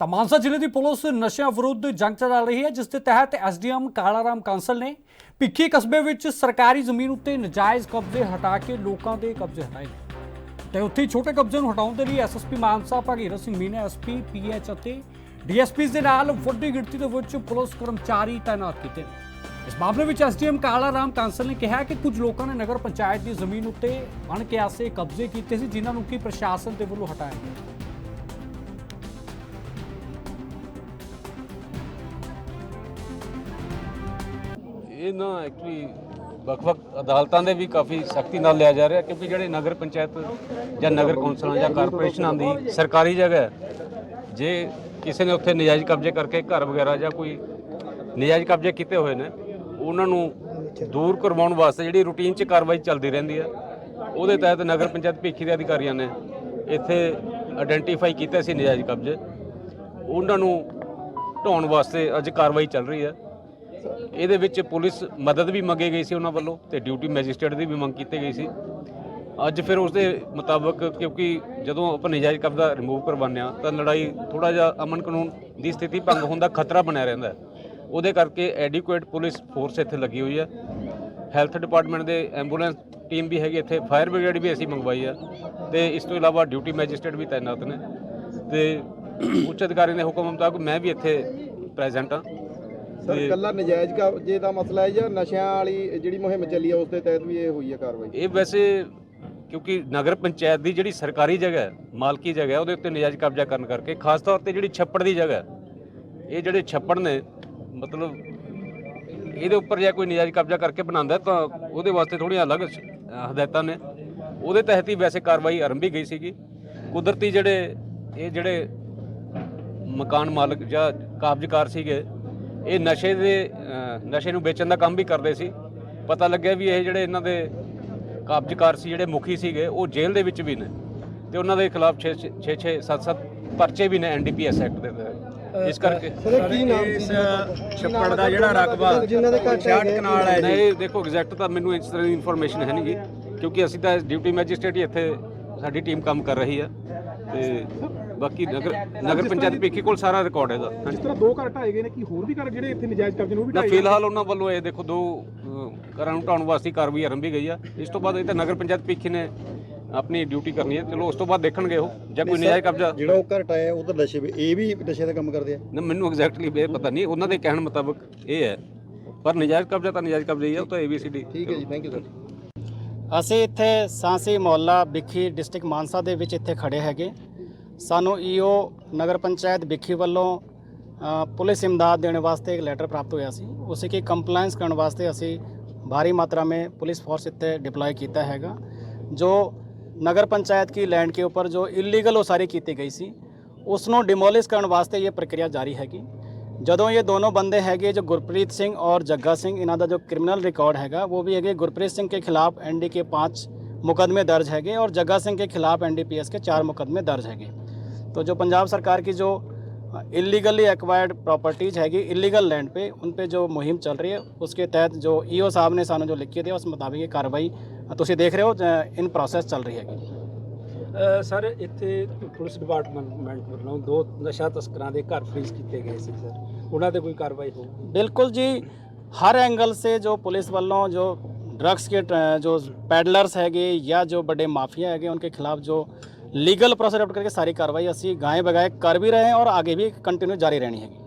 ਤਾਂ ਮਾਨਸਾ ਜ਼ਿਲ੍ਹੇ ਦੀ ਪੁਲਿਸ ਨਸ਼ਿਆਂ ਵਿਰੁੱਧ ਜੰਗ ਚਲਾ ਰਹੀ ਹੈ, ਜਿਸ ਦੇ ਤਹਿਤ ਐਸਡੀਐਮ ਕਾਲਾਰਾਮ ਕਾਂਸਲ ਨੇ ਭਿੱਖੀ ਕਸਬੇ ਵਿੱਚ ਸਰਕਾਰੀ ਜ਼ਮੀਨ ਉੱਤੇ ਨਜਾਇਜ਼ ਕਬਜ਼ੇ ਹਟਾ ਕੇ ਲੋਕਾਂ ਦੇ ਕਬਜ਼ੇ ਹਟਾਏ ਨੇ। ਤੇ ਉੱਥੇ ਹੀ ਛੋਟੇ ਕਬਜ਼ੇ ਨੂੰ ਹਟਾਉਣ ਦੇ ਲਈ SSP Mansa Bhagirath Singh Meena SP PH ਅਤੇ ਡੀਐਸਪੀਸ ਦੇ ਨਾਲ ਵੱਡੀ ਗਿਣਤੀ ਦੇ ਵਿੱਚ ਪੁਲਿਸ ਕਰਮਚਾਰੀ ਤਾਇਨਾਤ ਕੀਤੇ ਨੇ। ਇਸ ਮਾਮਲੇ ਵਿੱਚ ਐਸਡੀਐਮ ਕਾਲਾ ਰਾਮ ਕਾਂਸਲ ਨੇ ਕਿਹਾ ਕਿ ਕੁਝ ਲੋਕਾਂ ਨੇ ਨਗਰ ਪੰਚਾਇਤ ਦੀ ਜ਼ਮੀਨ ਉੱਤੇ ਅਣਕਿਆਸੇ ਕਬਜ਼ੇ ਕੀਤੇ ਸੀ, ਜਿਨ੍ਹਾਂ ਨੂੰ ਕਿ ਪ੍ਰਸ਼ਾਸਨ ਦੇ ਵੱਲੋਂ ਹਟਾਇਆ ਗਿਆ। ਇਹ ਨਾ ਐਕਚੁਅਲੀ ਵੱਖ-ਵੱਖ ਅਦਾਲਤਾਂ ਦੇ ਵੀ ਕਾਫੀ ਸਖਤੀ ਨਾਲ ਲਿਆ ਜਾ ਰਿਹਾ ਕਿਉਂਕਿ ਜਿਹੜੇ ਨਗਰ ਪੰਚਾਇਤ ਜਾਂ ਨਗਰ ਕੌਂਸਲਾਂ ਜਾਂ ਕਾਰਪੋਰੇਸ਼ਨਾਂ ਦੀ ਸਰਕਾਰੀ ਜਗ੍ਹਾ ਹੈ, ਜੇ ਕਿਸੇ ਨੇ ਉੱਥੇ ਨਜਾਇਜ਼ ਕਬਜ਼ੇ ਕਰਕੇ ਘਰ ਵਗੈਰਾ ਜਾਂ ਕੋਈ ਨਜਾਇਜ਼ ਕਬਜ਼ੇ ਕੀਤੇ ਹੋਏ ਨੇ ਉਹਨਾਂ ਨੂੰ ਦੂਰ ਕਰਵਾਉਣ ਵਾਸਤੇ ਜਿਹੜੀ ਰੂਟੀਨ 'ਚ ਕਾਰਵਾਈ ਚੱਲਦੀ ਰਹਿੰਦੀ ਹੈ ਉਹਦੇ ਤਹਿਤ ਨਗਰ ਪੰਚਾਇਤ ਭੀਖੀ ਦੇ ਅਧਿਕਾਰੀਆਂ ਨੇ ਇੱਥੇ ਆਇਡੈਂਟੀਫਾਈ ਕੀਤੇ ਸੀ ਨਜਾਇਜ਼ ਕਬਜ਼ੇ। ਉਹਨਾਂ ਨੂੰ ਢਾਉਣ ਵਾਸਤੇ ਅੱਜ ਕਾਰਵਾਈ ਚੱਲ ਰਹੀ ਹੈ। ਇਹਦੇ ਵਿੱਚ ਪੁਲਿਸ ਮਦਦ ਵੀ ਮੰਗੀ ਗਈ ਸੀ ਉਹਨਾਂ ਵੱਲੋਂ ਤੇ ਡਿਊਟੀ ਮੈਜਿਸਟਰੇਟ ਦੀ ਵੀ ਮੰਗ ਕੀਤੀ ਗਈ ਸੀ। ਅੱਜ ਫਿਰ ਉਸ ਦੇ ਮੁਤਾਬਕ ਕਿਉਂਕਿ ਜਦੋਂ ਆਪਾਂ ਨਜਾਇਜ਼ ਕਬਜ਼ਾ ਰਿਮੂਵ ਕਰਵਾਉਂਦੇ ਆ ਤਾਂ ਲੜਾਈ ਥੋੜਾ ਜਿਹਾ ਅਮਨ ਕਾਨੂੰਨ ਦੀ ਸਥਿਤੀ ਭੰਗ ਹੋਣ ਦਾ ਖਤਰਾ ਬਣਿਆ ਰਹਿੰਦਾ ਉਹਦੇ ਕਰਕੇ ਐਡਿਕੁਏਟ ਪੁਲਿਸ ਫੋਰਸ ਇੱਥੇ ਲੱਗੀ ਹੋਈ ਹੈ। ਹੈਲਥ ਡਿਪਾਰਟਮੈਂਟ ਦੇ ਐਂਬੂਲੈਂਸ ਟੀਮ ਵੀ ਹੈਗੀ ਇੱਥੇ ਫਾਇਰ ਬ੍ਰਿਗੇਡ ਵੀ ਅਸੀਂ ਮੰਗਵਾਈ ਹੈ ਤੇ ਇਸ ਤੋਂ ਇਲਾਵਾ ਡਿਊਟੀ ਮੈਜਿਸਟਰੇਟ ਵੀ ਤਾਇਨਾਤ ਨੇ ਤੇ ਉੱਚ ਅਧਿਕਾਰੀ ਦੇ ਹੁਕਮ ਮੁਤਾਬਕ ਮੈਂ ਵੀ ਇੱਥੇ ਪ੍ਰੈਜ਼ੈਂਟ ਹਾਂ। ਸਰ ਕੱਲਾ ਨਜਾਇਜ਼ ਕਬਜ਼ੇ ਦਾ ਮਸਲਾ ਹੈ ਜਾਂ ਨਸ਼ਿਆਂ ਵਾਲੀ ਜਿਹੜੀ ਮੁਹਿੰਮ ਚੱਲੀ ਹੈ ਉਸ ਦੇ ਤਹਿਤ ਵੀ ਇਹ ਹੋਈ ਹੈ ਕਾਰਵਾਈ? ਇਹ ਵੈਸੇ ਕਿਉਂਕਿ ਨਗਰ ਪੰਚਾਇਤ ਦੀ ਜਿਹੜੀ ਸਰਕਾਰੀ ਜਗ੍ਹਾ ਹੈ ਮਾਲਕੀ ਜਗ੍ਹਾ ਹੈ ਉਹਦੇ ਉੱਤੇ ਨਜਾਇਜ਼ ਕਬਜ਼ਾ ਕਰਨ ਕਰਕੇ ਖਾਸ ਤੌਰ ਤੇ ਜਿਹੜੀ ਛੱਪੜ ਦੀ ਜਗ੍ਹਾ ਹੈ, ਇਹ ਜਿਹੜੇ ਛੱਪੜ ਨੇ ਮਤਲਬ ਇਹਦੇ ਉੱਪਰ ਜੇ ਕੋਈ ਨਜਾਇਜ਼ ਕਬਜ਼ਾ ਕਰਕੇ ਬਣਾਉਂਦਾ ਤਾਂ ਉਹਦੇ ਵਾਸਤੇ ਥੋੜ੍ਹੀਆਂ ਅਲੱਗ ਹਦਾਇਤਾਂ ਨੇ। ਉਹਦੇ ਤਹਿਤ ਹੀ ਵੈਸੇ ਕਾਰਵਾਈ ਆਰੰਭੀ ਗਈ ਸੀਗੀ। ਕੁਦਰਤੀ ਜਿਹੜੇ ਇਹ ਜਿਹੜੇ ਮਕਾਨ ਮਾਲਕ ਜਾਂ ਕਾਬਜ਼ਕਾਰ ਸੀਗੇ ਇਹ ਨਸ਼ੇ ਦੇ ਨਸ਼ੇ ਨੂੰ ਵੇਚਣ ਦਾ ਕੰਮ ਵੀ ਕਰਦੇ ਸੀ। ਪਤਾ ਲੱਗਿਆ ਵੀ ਇਹ ਜਿਹੜੇ ਇਹਨਾਂ ਦੇ ਕਾਬਜ਼ਕਾਰ ਸੀ ਜਿਹੜੇ ਮੁਖੀ ਸੀਗੇ ਉਹ ਜੇਲ੍ਹ ਦੇ ਵਿੱਚ ਵੀ ਨੇ। ਤੇ ਉਹਨਾਂ ਦੇ ਖਿਲਾਫ 6 6 6 7 7 ਪਰਚੇ ਵੀ ਨੇ ਐਨਡੀਪੀਐਸ ਐਕਟ ਦੇ ਤਹਿਤ ਇਸ ਕਰਕੇ ਕੀ ਨਾਮ ਇਸ ਛੱਪੜ ਦਾ ਜਿਹੜਾ ਰਕਬਾ ਜਿਨ੍ਹਾਂ ਦੇ ਘੱਟ 66 ਕਨਾਲ ਹੈ ਜੀ। ਨਹੀਂ ਦੇਖੋ ਐਗਜ਼ੈਕਟ ਤਾਂ ਮੈਨੂੰ ਇਸ ਤਰ੍ਹਾਂ ਦੀ ਇਨਫੋਰਮੇਸ਼ਨ ਹੈ ਨਹੀਂਗੀ ਕਿਉਂਕਿ ਅਸੀਂ ਤਾਂ ਡਿਊਟੀ ਮੈਜਿਸਟ੍ਰੇਟ ਹੀ ਇੱਥੇ ਸਾਡੀ ਟੀਮ ਕੰਮ ਕਰ ਰਹੀ ਹੈ। ਤੇ ਬਾਕੀ ਨਗਰ ਨਗਰ ਪੰਚਾਇਤ ਭੀਖੀ ਕੋਲ ਸਾਰਾ ਰਿਕਾਰਡ ਹੈ ਜਿਸ ਤਰ੍ਹਾਂ ਦੋ ਘਰ ਢਾਏ ਗਏ ਨੇ ਕੀ ਹੋਰ ਵੀ ਘਰ ਜਿਹੜੇ ਇੱਥੇ ਨਜਾਇਜ਼ ਕਬਜ਼ੇ ਨੂੰ ਉਹ ਵੀ ਨਾ ਢਾਏ ਫਿਲਹਾਲ ਉਹਨਾਂ ਵੱਲੋਂ ਇਹ ਦੇਖੋ ਦੋ ਘਰਾਂ ਨੂੰ ਢਾਉਣ ਵਾਸਤੇ ਕਾਰਵਾਈ ਆਰੰਭੀ ਗਈ ਆ। ਇਸ ਤੋਂ ਬਾਅਦ ਇਹ ਤਾਂ ਨਗਰ ਪੰਚਾਇਤ ਭੀਖੀ ਨੇ ਆਪਣੀ ਡਿਊਟੀ ਕਰਨੀ ਹੈ। ਚਲੋ ਉਸ ਤੋਂ ਬਾਅਦ ਦੇਖਣਗੇ ਉਹ ਜਾਂ ਕੋਈ ਨਜਾਇਜ਼ ਕਬਜ਼ਾ। ਜਿਹੜਾ ਉਹ ਘਰ ਟਾਇਆ ਉਹ ਤਾਂ ਨਸ਼ੇ ਵੀ ਇਹ ਵੀ ਨਸ਼ੇ ਦਾ ਕੰਮ ਕਰਦੇ ਆ। ਨਾ ਮੈਨੂੰ ਐਗਜ਼ੈਕਟਲੀ ਇਹ ਪਤਾ ਨਹੀਂ। ਉਹਨਾਂ ਦੇ ਕਹਿਣ ਮੁਤਾਬਕ ਇਹ ਹੈ। ਪਰ ਨਜਾਇਜ਼ ਕਬਜ਼ਾ ਤਾਂ ਨਜਾਇਜ਼ ਕਬਜ਼ਾ ਹੀ ਹੈ ਉਹ ਤਾਂ ਏਬੀਸੀਡੀ ਠੀਕ ਹੈ ਜੀ ਥੈਂਕ ਯੂ ਸਰ ਅਸੀਂ ਇੱਥੇ ਸਾਂਸੀ ਮੁਹੱਲਾ ਬਿੱਖੀ ਡਿਸਟ੍ਰਿਕਟ ਮਾਨਸਾ ਦੇ ਵਿੱਚ ਇੱਥੇ ਖੜੇ ਹੈਗੇ। सानू ईओ नगर पंचायत बिखी वालों पुलिस इमदाद देने वास्ते एक लैटर प्राप्त हुआ होया उसकी की कंप्लायंस करने वास्ते असी भारी मात्रा में पुलिस फोर्स इतने डिप्लॉय किया है जो नगर पंचायत की लैंड के ऊपर जो इलीगल उसारी की गई सी उसको डिमोलिश करने वास्ते ये प्रक्रिया जारी हैगी। जदों ये दोनों बंदे है जो गुरप्रीत सिंह और जग्गा सिंह इन्हों का जो क्रिमिनल रिकॉर्ड हैगा, वो भी है गुरप्रीत सिंह के खिलाफ एन डी के पाँच मुकदमे दर्ज है और जग्गा सिंह के खिलाफ एन डी पी एस के चार मुकदमे दर्ज है तो जो पंजाब सरकार की जो इलीगली एक्वायर्ड प्रॉपर्टीज हैगी इलीगल लैंड पे उन पे जो मुहिम चल रही है उसके तहत जो ईओ साहब ने सानू जो लिखी थी उस मुताबिक ये कार्रवाई ਤੁਸੀਂ ਦੇਖ ਰਹੇ ਹੋ ਇਨ ਪ੍ਰੋਸੈਸ ਚੱਲ ਰਹੀ ਹੈਗੀ ਅ, ਸਰ ਇੱਥੇ ਪੁਲਿਸ ਡਿਪਾਰਟਮੈਂਟ ਵੱਲੋਂ ਦੋ ਨਸ਼ਾ ਤਸਕਰਾਂ ਦੇ ਘਰ ਫ੍ਰੀਜ਼ ਕੀਤੇ ਗਏ ਸੀ ਸਰ ਉਹਨਾਂ ਤੇ ਕੋਈ ਕਾਰਵਾਈ ਹੋਊਗੀ बिल्कुल जी हर एंगल से जो पुलिस वालों जो ड्रग्स के ट- जो पैडलर्स हैगे या जो बड़े माफिया हैगे उनके खिलाफ जो लीगल प्रोसेस करके सारी कार्रवाई ਅਸੀਂ ਗਾਏ ਬਗਾਏ ਕਰ ਵੀ ਰਹੇ हैं और आगे भी कंटिन्यू जारी रहनी हैगी